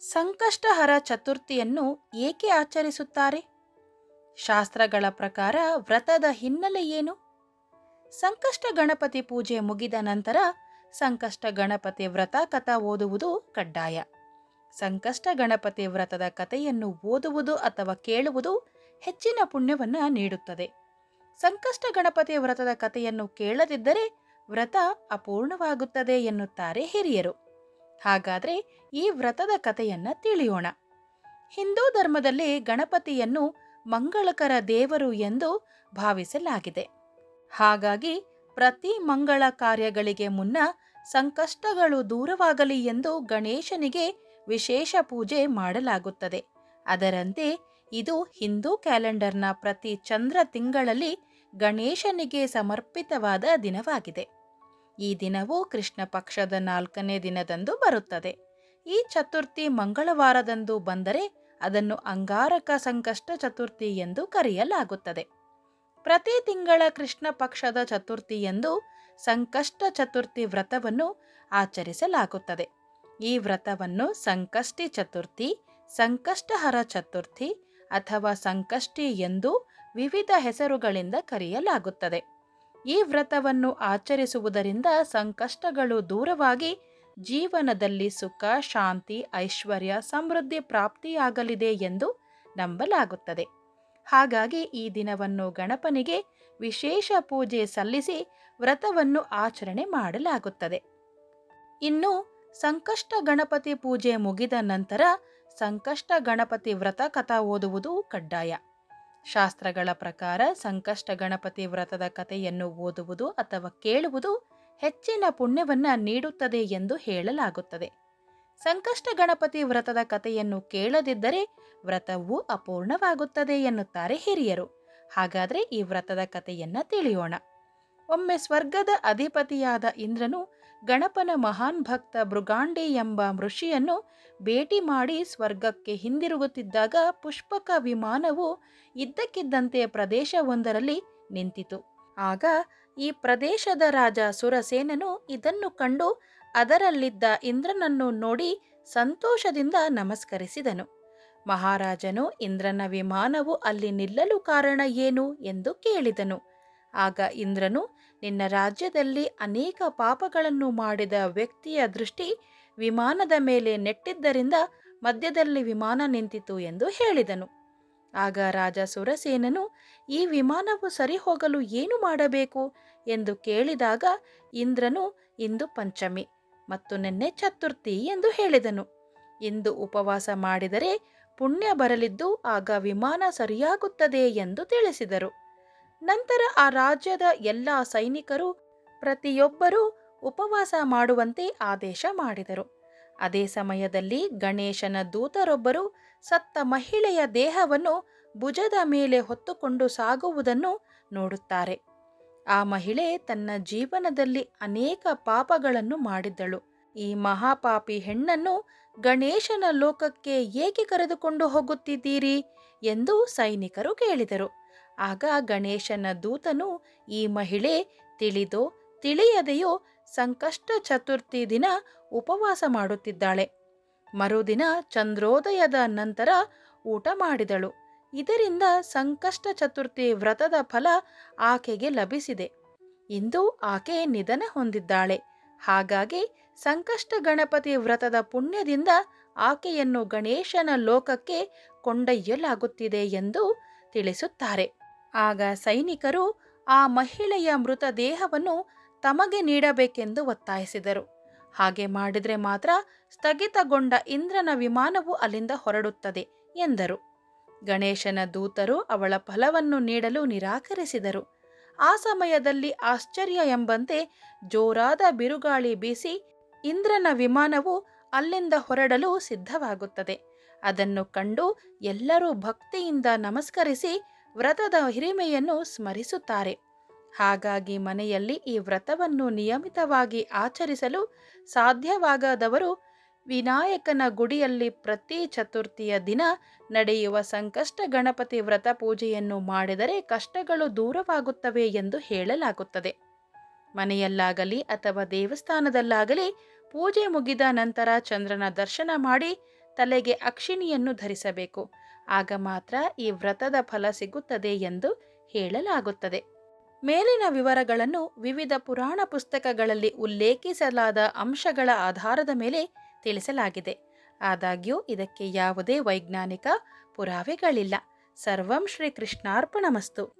ಸಂಕಷ್ಟಹರ ಚತುರ್ಥಿಯನ್ನು ಏಕೆ ಆಚರಿಸುತ್ತಾರೆ? ಶಾಸ್ತ್ರಗಳ ಪ್ರಕಾರ ವ್ರತದ ಹಿನ್ನೆಲೆ ಏನು? ಸಂಕಷ್ಟ ಗಣಪತಿ ಪೂಜೆ ಮುಗಿದ ನಂತರ ಸಂಕಷ್ಟ ಗಣಪತಿ ವ್ರತ ಕಥಾ ಓದುವುದು ಕಡ್ಡಾಯ. ಸಂಕಷ್ಟ ಗಣಪತಿ ವ್ರತದ ಕಥೆಯನ್ನು ಓದುವುದು ಅಥವಾ ಕೇಳುವುದು ಹೆಚ್ಚಿನ ಪುಣ್ಯವನ್ನು ನೀಡುತ್ತದೆ. ಸಂಕಷ್ಟ ಗಣಪತಿ ವ್ರತದ ಕಥೆಯನ್ನು ಕೇಳದಿದ್ದರೆ ವ್ರತ ಅಪೂರ್ಣವಾಗುತ್ತದೆ ಎನ್ನುತ್ತಾರೆ ಹಿರಿಯರು. ಹಾಗಾದರೆ ಈ ವ್ರತದ ಕಥೆಯನ್ನ ತಿಳಿಯೋಣ. ಹಿಂದೂ ಧರ್ಮದಲ್ಲಿ ಗಣಪತಿಯನ್ನು ಮಂಗಳಕರ ದೇವರು ಎಂದು ಭಾವಿಸಲಾಗಿದೆ. ಹಾಗಾಗಿ ಪ್ರತಿ ಮಂಗಳ ಕಾರ್ಯಗಳಿಗೆ ಮುನ್ನ ಸಂಕಷ್ಟಗಳು ದೂರವಾಗಲಿ ಎಂದು ಗಣೇಶನಿಗೆ ವಿಶೇಷ ಪೂಜೆ ಮಾಡಲಾಗುತ್ತದೆ. ಅದರಂತೆ ಇದು ಹಿಂದೂ ಕ್ಯಾಲೆಂಡರ್ನ ಪ್ರತಿ ಚಂದ್ರ ತಿಂಗಳಲ್ಲಿ ಗಣೇಶನಿಗೆ ಸಮರ್ಪಿತವಾದ ದಿನವಾಗಿದೆ. ಈ ದಿನವು ಕೃಷ್ಣ ಪಕ್ಷದ ನಾಲ್ಕನೇ ದಿನದಂದು ಬರುತ್ತದೆ. ಈ ಚತುರ್ಥಿ ಮಂಗಳವಾರದಂದು ಬಂದರೆ ಅದನ್ನು ಅಂಗಾರಕ ಸಂಕಷ್ಟ ಚತುರ್ಥಿ ಎಂದು ಕರೆಯಲಾಗುತ್ತದೆ. ಪ್ರತಿ ತಿಂಗಳ ಕೃಷ್ಣ ಪಕ್ಷದ ಚತುರ್ಥಿಯಂದು ಸಂಕಷ್ಟ ಚತುರ್ಥಿ ವ್ರತವನ್ನು ಆಚರಿಸಲಾಗುತ್ತದೆ. ಈ ವ್ರತವನ್ನು ಸಂಕಷ್ಟಿ ಚತುರ್ಥಿ, ಸಂಕಷ್ಟಹರ ಚತುರ್ಥಿ ಅಥವಾ ಸಂಕಷ್ಟಿ ಎಂದು ವಿವಿಧ ಹೆಸರುಗಳಿಂದ ಕರೆಯಲಾಗುತ್ತದೆ. ಈ ವ್ರತವನ್ನು ಆಚರಿಸುವುದರಿಂದ ಸಂಕಷ್ಟಗಳು ದೂರವಾಗಿ ಜೀವನದಲ್ಲಿ ಸುಖ, ಶಾಂತಿ, ಐಶ್ವರ್ಯ, ಸಮೃದ್ಧಿ ಪ್ರಾಪ್ತಿಯಾಗಲಿದೆ ಎಂದು ನಂಬಲಾಗುತ್ತದೆ. ಹಾಗಾಗಿ ಈ ದಿನವನ್ನು ಗಣಪನಿಗೆ ವಿಶೇಷ ಪೂಜೆ ಸಲ್ಲಿಸಿ ವ್ರತವನ್ನು ಆಚರಣೆ ಮಾಡಲಾಗುತ್ತದೆ. ಇನ್ನು ಸಂಕಷ್ಟ ಗಣಪತಿ ಪೂಜೆ ಮುಗಿದ ನಂತರ ಸಂಕಷ್ಟ ಗಣಪತಿ ವ್ರತ ಕಥಾ ಓದುವುದು ಕಡ್ಡಾಯ. ಶಾಸ್ತ್ರಗಳ ಪ್ರಕಾರ ಸಂಕಷ್ಟ ಗಣಪತಿ ವ್ರತದ ಕಥೆಯನ್ನು ಓದುವುದು ಅಥವಾ ಕೇಳುವುದು ಹೆಚ್ಚಿನ ಪುಣ್ಯವನ್ನ ನೀಡುತ್ತದೆ ಎಂದು ಹೇಳಲಾಗುತ್ತದೆ. ಸಂಕಷ್ಟ ಗಣಪತಿ ವ್ರತದ ಕಥೆಯನ್ನು ಕೇಳದಿದ್ದರೆ ವ್ರತವು ಅಪೂರ್ಣವಾಗುತ್ತದೆ ಎನ್ನುತ್ತಾರೆ ಹಿರಿಯರು. ಹಾಗಾದರೆ ಈ ವ್ರತದ ಕಥೆಯನ್ನು ತಿಳಿಯೋಣ. ಒಮ್ಮೆ ಸ್ವರ್ಗದ ಅಧಿಪತಿಯಾದ ಇಂದ್ರನು ಗಣಪನ ಮಹಾನ್ ಭಕ್ತ ಮೃಗಾಂಡಿ ಎಂಬ ಋಷಿಯನ್ನು ಭೇಟಿ ಮಾಡಿ ಸ್ವರ್ಗಕ್ಕೆ ಹಿಂದಿರುಗುತ್ತಿದ್ದಾಗ ಪುಷ್ಪಕ ವಿಮಾನವು ಇದ್ದಕ್ಕಿದ್ದಂತೆ ಪ್ರದೇಶವೊಂದರಲ್ಲಿ ನಿಂತಿತು. ಆಗ ಈ ಪ್ರದೇಶದ ರಾಜ ಸುರಸೇನನು ಇದನ್ನು ಕಂಡು ಅದರಲ್ಲಿದ್ದ ಇಂದ್ರನನ್ನು ನೋಡಿ ಸಂತೋಷದಿಂದ ನಮಸ್ಕರಿಸಿದನು. ಮಹಾರಾಜನು ಇಂದ್ರನ ವಿಮಾನವು ಅಲ್ಲಿ ನಿಲ್ಲಲು ಕಾರಣ ಏನು ಎಂದು ಕೇಳಿದನು. ಆಗ ಇಂದ್ರನು, ನಿನ್ನ ರಾಜ್ಯದಲ್ಲಿ ಅನೇಕ ಪಾಪಗಳನ್ನು ಮಾಡಿದ ವ್ಯಕ್ತಿಯ ದೃಷ್ಟಿ ವಿಮಾನದ ಮೇಲೆ ನೆಟ್ಟಿದ್ದರಿಂದ ಮಧ್ಯದಲ್ಲಿ ವಿಮಾನ ನಿಂತಿತು ಎಂದು ಹೇಳಿದನು. ಆಗ ರಾಜ ಸುರಸೇನನು, ಈ ವಿಮಾನವು ಸರಿ ಹೋಗಲು ಏನು ಮಾಡಬೇಕು ಎಂದು ಕೇಳಿದಾಗ ಇಂದ್ರನು, ಇಂದು ಪಂಚಮಿ ಮತ್ತು ನಿನ್ನೆ ಚತುರ್ಥಿ ಎಂದು ಹೇಳಿದನು. ಇಂದು ಉಪವಾಸ ಮಾಡಿದರೆ ಪುಣ್ಯ ಬರಲಿದ್ದು ಆಗ ವಿಮಾನ ಸರಿಯಾಗುತ್ತದೆ ಎಂದು ತಿಳಿಸಿದರು. ನಂತರ ಆ ರಾಜ್ಯದ ಎಲ್ಲ ಸೈನಿಕರು ಪ್ರತಿಯೊಬ್ಬರೂ ಉಪವಾಸ ಮಾಡುವಂತೆ ಆದೇಶ ಮಾಡಿದರು. ಅದೇ ಸಮಯದಲ್ಲಿ ಗಣೇಶನ ದೂತರೊಬ್ಬರು ಸತ್ತ ಮಹಿಳೆಯ ದೇಹವನ್ನು ಭುಜದ ಮೇಲೆ ಹೊತ್ತುಕೊಂಡು ಸಾಗುವುದನ್ನು ನೋಡುತ್ತಾರೆ. ಆ ಮಹಿಳೆ ತನ್ನ ಜೀವನದಲ್ಲಿ ಅನೇಕ ಪಾಪಗಳನ್ನು ಮಾಡಿದ್ದಳು. ಈ ಮಹಾಪಾಪಿ ಹೆಣ್ಣನ್ನು ಗಣೇಶನ ಲೋಕಕ್ಕೆ ಏಕೆ ಕರೆದುಕೊಂಡು ಹೋಗುತ್ತಿದ್ದೀರಿ? ಎಂದು ಸೈನಿಕರು ಕೇಳಿದರು. ಆಗ ಗಣೇಶನ ದೂತನು ಈ ಮಹಿಳೆ, ತಿಳಿದೋ ತಿಳಿಯದೆಯೋ ಸಂಕಷ್ಟ ಚತುರ್ಥಿ ದಿನ ಉಪವಾಸ ಮಾಡುತ್ತಿದ್ದಾಳೆ. ಮರುದಿನ ಚಂದ್ರೋದಯದ ನಂತರ ಊಟ ಮಾಡಿದಳು. ಇದರಿಂದ ಸಂಕಷ್ಟ ಚತುರ್ಥಿ ವ್ರತದ ಫಲ ಆಕೆಗೆ ಲಭಿಸಿದೆ. ಇಂದು ಆಕೆ ನಿಧನ ಹೊಂದಿದ್ದಾಳೆ. ಹಾಗಾಗಿ ಸಂಕಷ್ಟ ಗಣಪತಿ ವ್ರತದ ಪುಣ್ಯದಿಂದ ಆಕೆಯನ್ನು ಗಣೇಶನ ಲೋಕಕ್ಕೆ ಕೊಂಡೊಯ್ಯಲಾಗುತ್ತಿದೆ ಎಂದು ತಿಳಿಸುತ್ತಾರೆ. ಆಗ ಸೈನಿಕರು ಆ ಮಹಿಳೆಯ ಮೃತದೇಹವನ್ನು ತಮಗೆ ನೀಡಬೇಕೆಂದು ಒತ್ತಾಯಿಸಿದರು. ಹಾಗೆ ಮಾಡಿದರೆ ಮಾತ್ರ ಸ್ಥಗಿತಗೊಂಡ ಇಂದ್ರನ ವಿಮಾನವು ಅಲ್ಲಿಂದ ಹೊರಡುತ್ತದೆ ಎಂದರು. ಗಣೇಶನ ದೂತರು ಅವಳ ಫಲವನ್ನು ನೀಡಲು ನಿರಾಕರಿಸಿದರು. ಆ ಸಮಯದಲ್ಲಿ ಆಶ್ಚರ್ಯ ಎಂಬಂತೆ ಜೋರಾದ ಬಿರುಗಾಳಿ ಬೀಸಿ ಇಂದ್ರನ ವಿಮಾನವು ಅಲ್ಲಿಂದ ಹೊರಡಲು ಸಿದ್ಧವಾಗುತ್ತದೆ. ಅದನ್ನು ಕಂಡು ಎಲ್ಲರೂ ಭಕ್ತಿಯಿಂದ ನಮಸ್ಕರಿಸಿ ವ್ರತದ ಹಿರಿಮೆಯನ್ನು ಸ್ಮರಿಸುತ್ತಾರೆ. ಹಾಗಾಗಿ ಮನೆಯಲ್ಲಿ ಈ ವ್ರತವನ್ನು ನಿಯಮಿತವಾಗಿ ಆಚರಿಸಲು ಸಾಧ್ಯವಾಗದವರು ವಿನಾಯಕನ ಗುಡಿಯಲ್ಲಿ ಪ್ರತಿ ಚತುರ್ಥಿಯ ದಿನ ನಡೆಯುವ ಸಂಕಷ್ಟ ಗಣಪತಿ ವ್ರತ ಪೂಜೆಯನ್ನು ಮಾಡಿದರೆ ಕಷ್ಟಗಳು ದೂರವಾಗುತ್ತವೆ ಎಂದು ಹೇಳಲಾಗುತ್ತದೆ. ಮನೆಯಲ್ಲಾಗಲಿ ಅಥವಾ ದೇವಸ್ಥಾನದಲ್ಲಾಗಲಿ ಪೂಜೆ ಮುಗಿದ ನಂತರ ಚಂದ್ರನ ದರ್ಶನ ಮಾಡಿ ತಲೆಗೆ ಅಕ್ಷಿಣಿಯನ್ನು ಧರಿಸಬೇಕು. ಆಗ ಮಾತ್ರ ಈ ವ್ರತದ ಫಲ ಸಿಗುತ್ತದೆ ಎಂದು ಹೇಳಲಾಗುತ್ತದೆ. ಮೇಲಿನ ವಿವರಗಳನ್ನು ವಿವಿಧ ಪುರಾಣ ಪುಸ್ತಕಗಳಲ್ಲಿ ಉಲ್ಲೇಖಿಸಲಾದ ಅಂಶಗಳ ಆಧಾರದ ಮೇಲೆ ತಿಳಿಸಲಾಗಿದೆ. ಆದಾಗ್ಯೂ, ಇದಕ್ಕೆ ಯಾವುದೇ ವೈಜ್ಞಾನಿಕ ಪುರಾವೆಗಳಿಲ್ಲ. ಸರ್ವಂ ಶ್ರೀ ಕೃಷ್ಣಾರ್ಪಣಮಸ್ತು